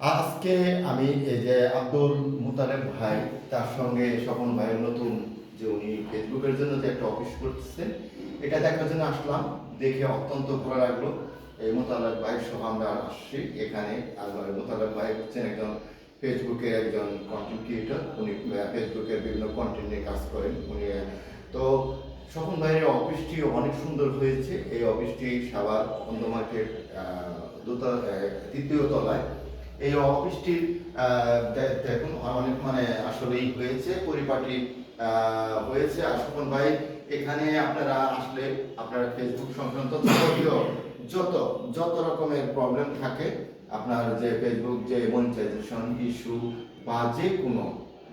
আজকে আমি এই যে আব্দুল মুতালেব ভাই, তার সঙ্গে স্বপন ভাইয়ের নতুন যে উনি ফেসবুকের জন্য যে একটা অফিস করতেছেন এটা দেখার জন্য আসলাম। দেখে অত্যন্ত ভালো লাগল। এই মোতালেব ভাই সহ আমরা আসছি। এখানে আর মোতালেব ভাই হচ্ছেন একজন ফেসবুকের একজন কন্টেন্ট ক্রিয়েটর উনি ফেসবুকের বিভিন্ন কন্টেন্ট নিয়ে কাজ করেন। উনি তো স্বপন ভাইয়ের অফিসটি অনেক সুন্দর হয়েছে। এই অফিসটি সাবার অন্ধ মার্কেট দোতলা তৃতীয় তলায়। এই অফিসটির দেখুন, অনেক মানে আসলেই হয়েছে, পরিপাটি হয়েছে। আর ভাই, এখানে আপনারা আসলে আপনারা ফেসবুক সংক্রান্ত যত যত রকমের প্রবলেম থাকে, আপনার যে ফেসবুক যে মনিটাইজেশন ইস্যু বা যে কোনো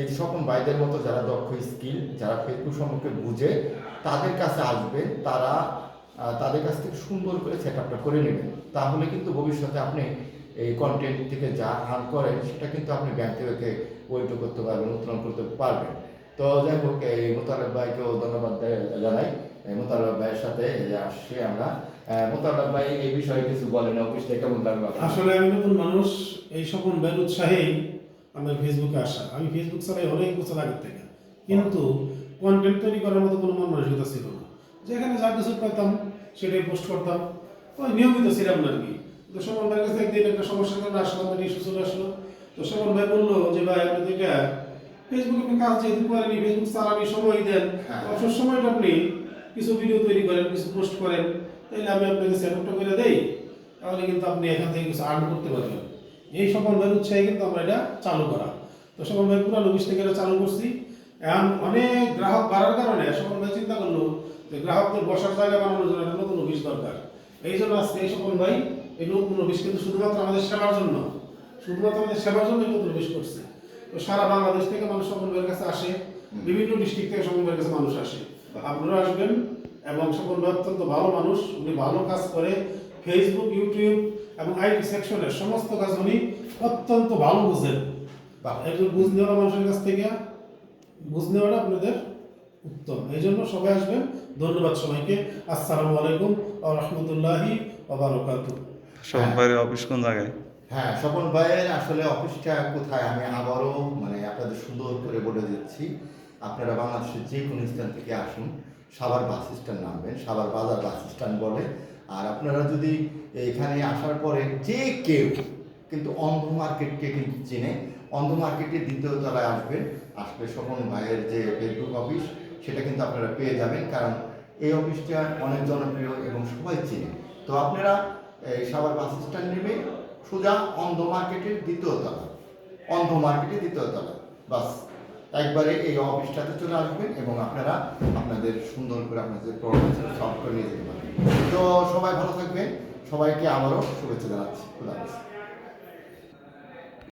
এই সকল ভাইদের মতো যারা দক্ষ স্কিল, যারা ফেসবুক সম্পর্কে বুঝে তাদের কাছে আসবে, তারা তাদের কাছ থেকে সুন্দর করে সেট আপটা করে নেবেন তাহলে কিন্তু ভবিষ্যতে আপনি এই কন্টেন্ট থেকে যা আর্ন করেন, সেটা কিন্তু আপনি ব্যাংক থেকে ওইটা করতে পারবেন, উত্তোলন করতে পারবেন। তো যাই হোক, এই মোতালেব ভাইকেও ধন্যবাদ জানাই। মোতালেব ভাইয়ের সাথে আসছি আমরা। মোতালেব ভাই, এই বিষয়ে কিছু বলেন, অফিসটা কেমন লাগল আপনার? আসলে আমি নতুন মানুষ, এই সকল উৎসাহেই আমার ফেসবুকে আসা। আমি ফেসবুক চালাই অনেক বছর আগের থেকে। কিন্তু কন্টেন্ট তৈরি করার মতো কোনো মন মানসিকতা ছিল না। যেখানে যা কিছু পেতাম সেটাই পোস্ট করতাম। ওই নিয়মিত ছিলাম না আর কি। তো সমন ভাইয়ের কাছে একদিন একটা সমস্যার কারণে আসলাম একটা ইস্যু চলে আসলো। তো সমন ভাই বলল যে ভাই আপনি এটা ফেসবুকে আপনি কাজ যেহেতু করেনি ফেসবুক চালানি সময় দেন। হ্যাঁ। অবসর সময়টা আপনি কিছু ভিডিও তৈরি করেন কিছু পোস্ট করেন। তাহলে আমি আপনাকে সেটআপটা করে দেই। তাহলে কিন্তু আপনি এখান থেকে কিছু আর্ন করতে পারবেন। এই সকল ভাইয়ের উৎসাহে কিন্তু আমরা এটা চালু করা। তো সকল ভাই পুরানো অফিস থেকে এটা চালু করছি। এখন অনেক গ্রাহক বাড়ার কারণে সকল ভাই চিন্তা করল যে গ্রাহকদের বসার জায়গা বানানোর জন্য একটা নতুন অফিস দরকার। এই জন্য আজকে এই সকল ভাই এই নতুন অফিস কিন্তু শুধুমাত্র আমাদের সেবার জন্য শুধুমাত্র আমাদের সেবার জন্য নতুন অফিস করছে। তো সারা বাংলাদেশ থেকে মানুষ সকল ভাইয়ের কাছে আসে বিভিন্ন ডিস্ট্রিক্ট থেকে সকল ভাইয়ের কাছে মানুষ আসে। আপনারা আসবেন এবং সকল ভাই অত্যন্ত ভালো মানুষ উনি ভালো কাজ করে। ফেসবুক ইউটিউব এবং আইটি সেকশনের সমস্ত কাজ উনি অত্যন্ত ভালো বুঝেন। একজন বুঝ নেওয়া মানুষের কাছ থেকে বুঝ নেওয়াটা আপনাদের উত্তম। এই জন্য সবাই আসবেন। ধন্যবাদ সবাইকে। আসসালামু আলাইকুম ও রহমতুল্লাহি সোমবারের অফিস কোন জায়গায়? হ্যাঁ স্বপন ভাইয়ের আসলে অফিসটা কোথায় আমি আবারও মানে আপনাদের সুন্দর করে বলে দিচ্ছি। আপনারা বাংলাদেশের যে কোনো স্থান থেকে আসুন। সাভার বাস স্ট্যান্ড নামবেন। সাভার বাজার বাস স্ট্যান্ড বলে আর আপনারা যদি এখানে আসার পরে যে কেউ কিন্তু অন্ধ মার্কেটকে কিন্তু চেনে, অন্ধ মার্কেটের দ্বিতীয় তলায় আসবেন, আসলে স্বপন ভাইয়ের যে ফেসবুক অফিস সেটা কিন্তু আপনারা পেয়ে যাবেন, কারণ এই অফিসটা অনেক জনপ্রিয় এবং সবাই চেনে। তো আপনারা, এই সাভার বাস স্ট্যান্ড নেবে সোজা অন্ধ মার্কেটের দ্বিতীয় তলা অন্ধ মার্কেটের দ্বিতীয় তলা বাস। একবারে এই অফিসটাতে চলে আসবেন এবং আপনারা আপনাদের সুন্দর করে আপনাদের প্রবলেম সলভ করে নিয়ে যেতে পারবেন। তো সবাই ভালো থাকবেন। সবাইকে আবারও শুভেচ্ছা জানাচ্ছি। খুদা।